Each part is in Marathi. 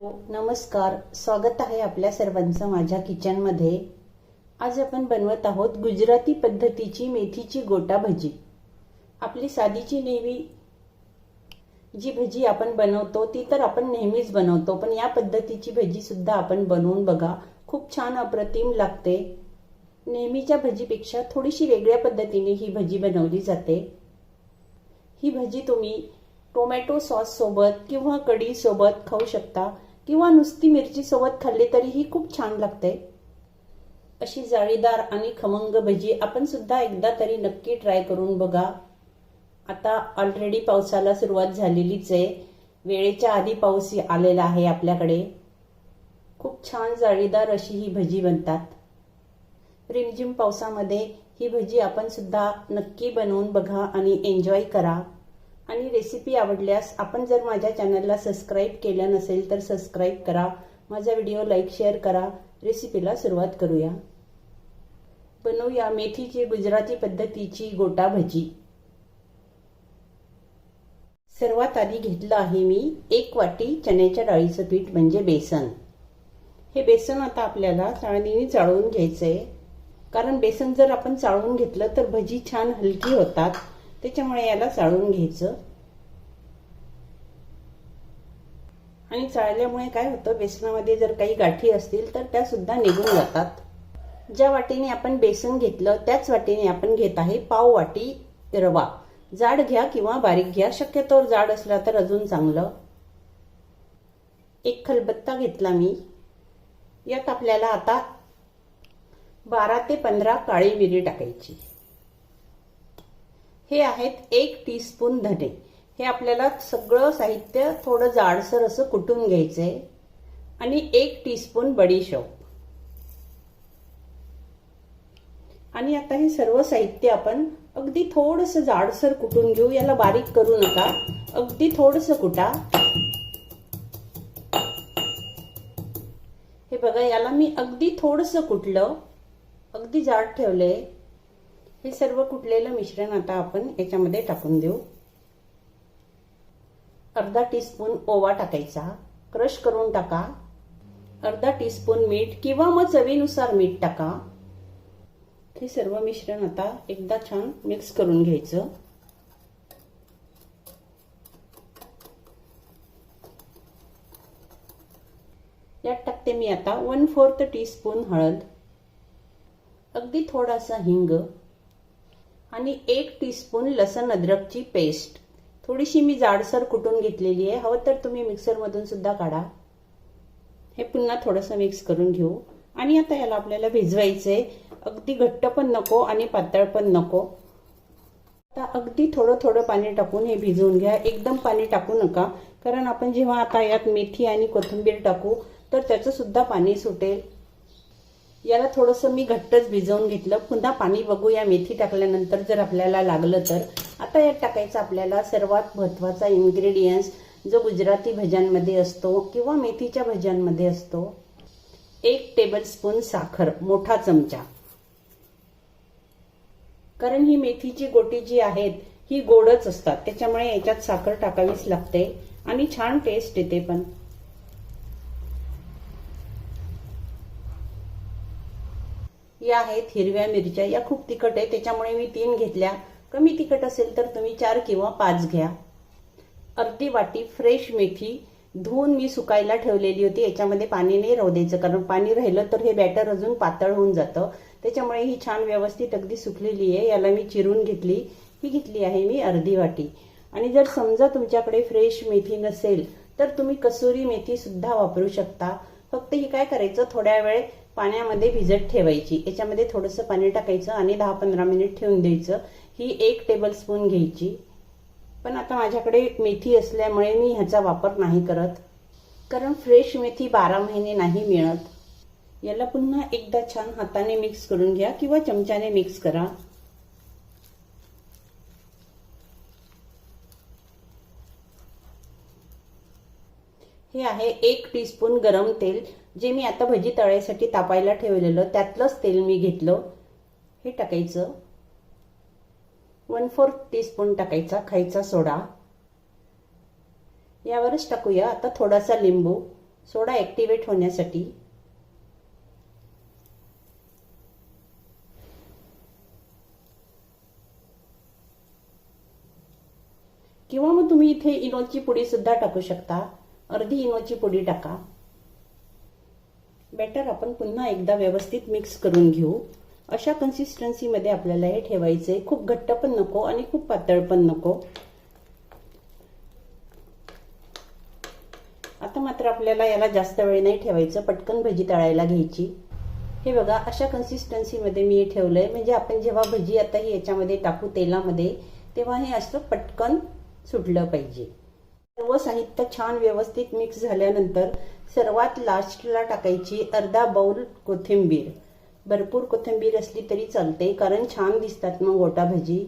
नमस्कार स्वागत आहे आपल्या सर्वांचं माझ्या किचनमध्ये. आज आपण बनवत आहोत गुजराती पद्धतीची मेथीची गोटा भजी. आपली साधीची नेहमी जी भजी आपण बनवतो ती तर आपण नेहमीच बनवतो पण या पद्धतीची भजी सुद्धा आपण बनवून बघा. खूप छान अप्रतिम लागते. नेहमीच्या भजीपेक्षा थोडीशी वेगळ्या पद्धतीने ही भजी बनवली जाते. ही भजी तुम्ही टोमॅटो सॉससोबत किंवा कढीसोबत खाऊ शकता. किंवा नुसती मिरची सोबत खाल्ली तरीही खूप छान लागते. अशी जाळीदार आणि खमंग भजी आपण सुद्धा एकदा तरी नक्की ट्राय करून बघा. आता ऑलरेडी पावसाला सुरुवात झालेलीच आहे. वेळेच्या आधी पाऊस आलेला आहे आपल्याकडे. खूप छान जाळीदार अशी ही भजी बनतात. रिमझिम पावसामध्ये ही भजी आपण सुद्धा नक्की बनवून बघा आणि एन्जॉय करा. आणि रेसिपी आवडल्यास आपण जर माझ्या चॅनलला सबस्क्राईब केलं नसेल तर सबस्क्राईब करा. माझा व्हिडिओ लाईक शेअर करा. रेसिपीला सुरुवात करूया. बनवूया मेथीची गुजराती पद्धतीची गोटा भजी. सर्वात आधी घेतलं आहे मी एक वाटी चण्याच्या डाळीचं पीठ म्हणजे बेसन. हे बेसन आता आपल्याला चाळणीने चाळवून आहे कारण बेसन जर आपण चाळवून घेतलं तर भजी छान हलकी होतात. त्याच्यामुळे याला चाळून घ्यायचं. आणि चाळल्यामुळे काय होतं बेसनामध्ये जर काही गाठी असतील तर त्या सुद्धा निघून जातात. ज्या वाटीने आपण बेसन घेतलं त्याच वाटीने आपण घेत आहे पाव वाटी रवा. जाड घ्या किंवा बारीक घ्या शक्यतोवर जाड असला तर अजून चांगलं. एक खलबत्ता घेतला मी. यात आपल्याला आता बारा ते पंधरा काळी मिरी टाकायची. हे आहेत एक टीस्पून धने. हे आपल्याला सगळं साहित्य थोडं जाडसर असं कुटून घ्यायचंय. आणि एक टीस्पून बडीशोप. आणि आता हे सर्व साहित्य आपण अगदी थोडस जाडसर कुटून घेऊ. याला बारीक करू नका. अगदी थोडस कुटा. हे बघा याला मी अगदी थोडस कुटलं. अगदी जाड ठेवलंय. हे सर्व कुटलेलं मिश्रण आता आपण याच्यामध्ये टाकून देऊ. अर्धा टीस्पून ओवा टाकायचा. क्रश करून टाका. अर्धा टीस्पून मीठ किंवा मग चवीनुसार मीठ टाका. हे सर्व मिश्रण आता एकदा छान मिक्स करून घ्यायचं. यात टाकते मी आता वन फोर्थ टीस्पून हळद. अगदी थोडासा हिंग. आणि एक टीस्पून लसण अद्रकची पेस्ट थोडीशी मी जाडसर कुटून घेतलेली आहे. हवं तर तुम्ही मिक्सरमधून सुद्धा काढा. हे पुन्हा थोडंसं मिक्स करून घेऊ. आणि आता याला आपल्याला भिजवायचंय. अगदी घट्ट पण नको आणि पातळ पण नको. आता अगदी थोडं थोडं पाणी टाकून हे भिजवून घ्या. एकदम पाणी टाकू नका. कारण आपण जेव्हा आता यात मेथी आणि कोथिंबीर टाकू तर त्याचं सुद्धा पाणी सुटेल. याला थोडंसं मी घट्टच भिजवून घेतलं. पुन्हा पाणी बघूया मेथी टाकल्यानंतर जर आपल्याला लागलं तर. आता यात टाकायचं आपल्याला सर्वात महत्त्वाचा इन्ग्रेडियंट्स जो गुजराती भज्यांमध्ये असतो किंवा मेथीच्या भज्यांमध्ये असतो. एक टेबलस्पून साखर मोठा चमचा. कारण ही मेथीची गोटी जी आहेत ही गोडच असतात. त्याच्यामुळे याच्यात साखर टाकावीच लागते आणि छान टेस्ट येते पण. या आहेत हिरव्या मिरच्या या खूप तिखट आहे त्याच्यामुळे मी तीन घेतल्या. कमी तिखट असेल तर तुम्ही चार किंवा पाच घ्या. अर्धी वाटी फ्रेश मेथी धुवून मी सुकायला ठेवलेली होती याच्यामध्ये पाणी नाही राहू द्यायचं कारण पाणी राहिलं तर हे बॅटर अजून पातळ होऊन जातं. त्याच्यामुळे ही छान व्यवस्थित अगदी सुकलेली आहे याला मी चिरून घेतली. ही घेतली आहे मी अर्धी वाटी. आणि जर समजा तुमच्याकडे फ्रेश मेथी नसेल तर तुम्ही कसुरी मेथी सुद्धा वापरू शकता. फक्त ही काय करायचं? थोड्या वेळ पाण्यामध्ये भिजत ठेवायची. याच्यामध्ये थोडंसं पाणी टाकायचं आणि दहा पंधरा मिनिट ठेवून द्यायचं. ही एक टेबल स्पून घ्यायची. पण आता माझ्याकडे मेथी असल्यामुळे मी ह्याचा वापर नाही करत. कारण फ्रेश मेथी बारा महिने नाही मिळत. याला पुन्हा एकदा छान हाताने मिक्स करून घ्या किंवा चमच्याने मिक्स करा. हे आहे एक टीस्पून गरम तेल जे मी आता भजी तळायसाठी तापायला ठेवलेलं त्यातलंच तेल मी घेतलं. हे टाकायचं. वन फोर्थ टीस्पून टाकायचा खायचा सोडा. यावरच टाकूया आता थोडासा लिंबू. सोडा ॲक्टिवेट होण्यासाठी. किंवा मग तुम्ही इथे इनोची पुडी सुद्धा टाकू शकता. अर्धी इनोची पुडी टाका. बॅटर आपण पुन्हा एकदा व्यवस्थित मिक्स करून घेऊ. अशा कन्सिस्टन्सीमध्ये आपल्याला हे ठेवायचं आहे खूप घट्ट पण नको आणि खूप पातळ पण नको. आता मात्र आपल्याला याला जास्त वेळ नाही ठेवायचं. पटकन भजी तळायला घ्यायची. हे बघा अशा कन्सिस्टन्सीमध्ये मी हे ठेवलंय. म्हणजे आपण जेव्हा भजी आता ही याच्यामध्ये टाकू तेलामध्ये तेव्हा हे असं पटकन सुटलं पाहिजे. सर्व साहित्य छान व्यवस्थित मिक्स झाल्यानंतर सर्वात लास्टला टाकायची अर्धा बाउल कोथिंबीर. भरपूर कोथिंबीर असली तरी चालते कारण छान दिसतात मग गोटा भजी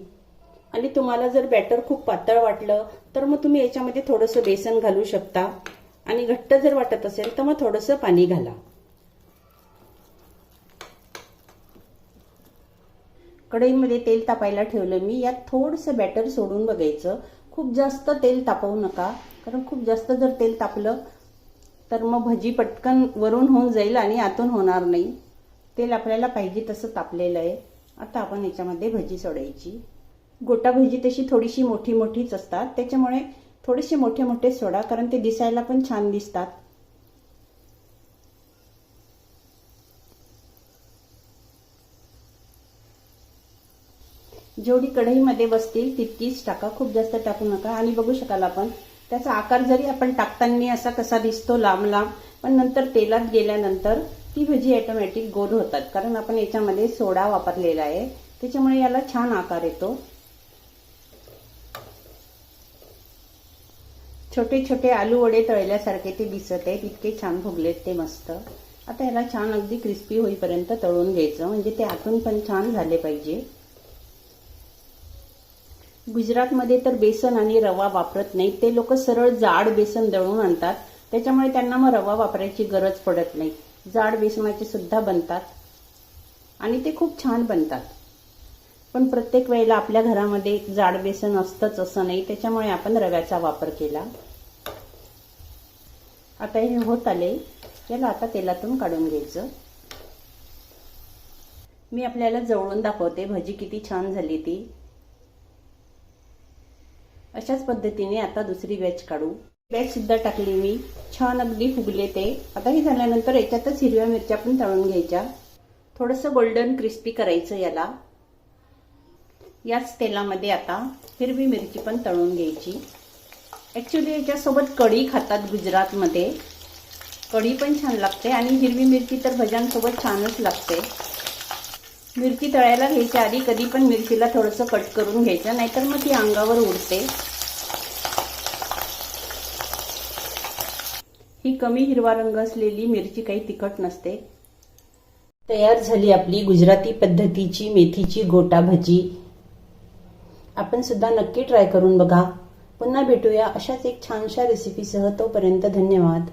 आणि तुम्हाला जर बॅटर खूप पातळ वाटलं तर मग तुम्ही याच्यामध्ये थोडंसं बेसन घालू शकता. आणि घट्ट जर वाटत असेल तर मग थोडंसं पाणी घाला. कढईमध्ये तेल तापायला ठेवलं मी यात थोडंसं बॅटर सोडून बघायचं. खूप जास्त तेल तापवू नका. कारण खूप जास्त जर तेल तापलं तर मग भजी पटकन वरून होऊन जाईल आणि आतून होणार नाही. तेल आपल्याला पाहिजे तसं तापलेलं आहे. आता आपण याच्यामध्ये भजी सोडायची. गोटा भजी तशी थोडीशी मोठी मोठीच असतात. त्याच्यामुळे थोडेसे मोठे मोठे सोडा कारण ते दिसायला पण छान दिसतात. जेवढी कढईमध्ये बसतील तितकीच टाका. खूप जास्त टाकू नका. आणि बघू शकाल आपण त्याचा आकार जरी आपण टाकताना असा कसा दिसतो लांब लांब पण नंतर तेलात गेल्यानंतर ती भजी ऑटोमॅटिक गोल होतात. कारण आपण याच्यामध्ये सोडा वापरलेला आहे. त्याच्यामुळे याला छान आकार येतो. छोटे छोटे आलू वडे तळल्यासारखे ते दिसत आहेत. इतके छान भुगलेत ते मस्त. आता याला छान अगदी क्रिस्पी होईपर्यंत तळून घ्यायचं. म्हणजे ते आतून पण छान झाले पाहिजे. गुजरातमध्ये तर बेसन आणि रवा वापरत नाहीत. ते लोक सरळ जाड बेसन दळून आणतात. त्याच्यामुळे त्यांना मग रवा वापरायची गरज पडत नाही. जाड बेसनाचे सुद्धा बनतात. आणि ते खूप छान बनतात. पण प्रत्येक वेळेला आपल्या घरामध्ये जाड बेसन असतंच असं नाही. त्याच्यामुळे आपण रव्याचा वापर केला. आता हे होत आले. याला आता तेलातून काढून घ्यायचं. मी आपल्याला जवळून दाखवते. भजी किती छान झाली ती. अशाच पद्धतीने आता दुसरी बॅच काढू. बॅच सुद्धा टाकली मी. छान अगदी फुगले ते. आता हे झाल्यानंतर याच्यातच हिरव्या मिरच्या पण तळून घ्यायच्या. थोडंसं गोल्डन क्रिस्पी करायचं याला. याच तेलामध्ये आता हिरवी मिरची पण तळून घ्यायची. ॲक्च्युली याच्यासोबत कढी खातात गुजरातमध्ये. कढी पण छान लागते आणि हिरवी मिरची तर भज्यांसोबत छानच लागते. मिरची तळायला घ्यायच्या आधी कधी पण मिरचीला थोडंसं कट करून घ्यायचं नाहीतर मग ती अंगावर उडते. ही कमी हिरवा रंग असलेली मिरची काही तिखट नसते. तयार झाली आपली गुजराती पद्धतीची मेथीची गोटा भजी. आपण सुद्धा नक्की ट्राय करून बघा. पुन्हा भेटूया अशाच एक छानशा रेसिपीसह तोपर्यंत धन्यवाद.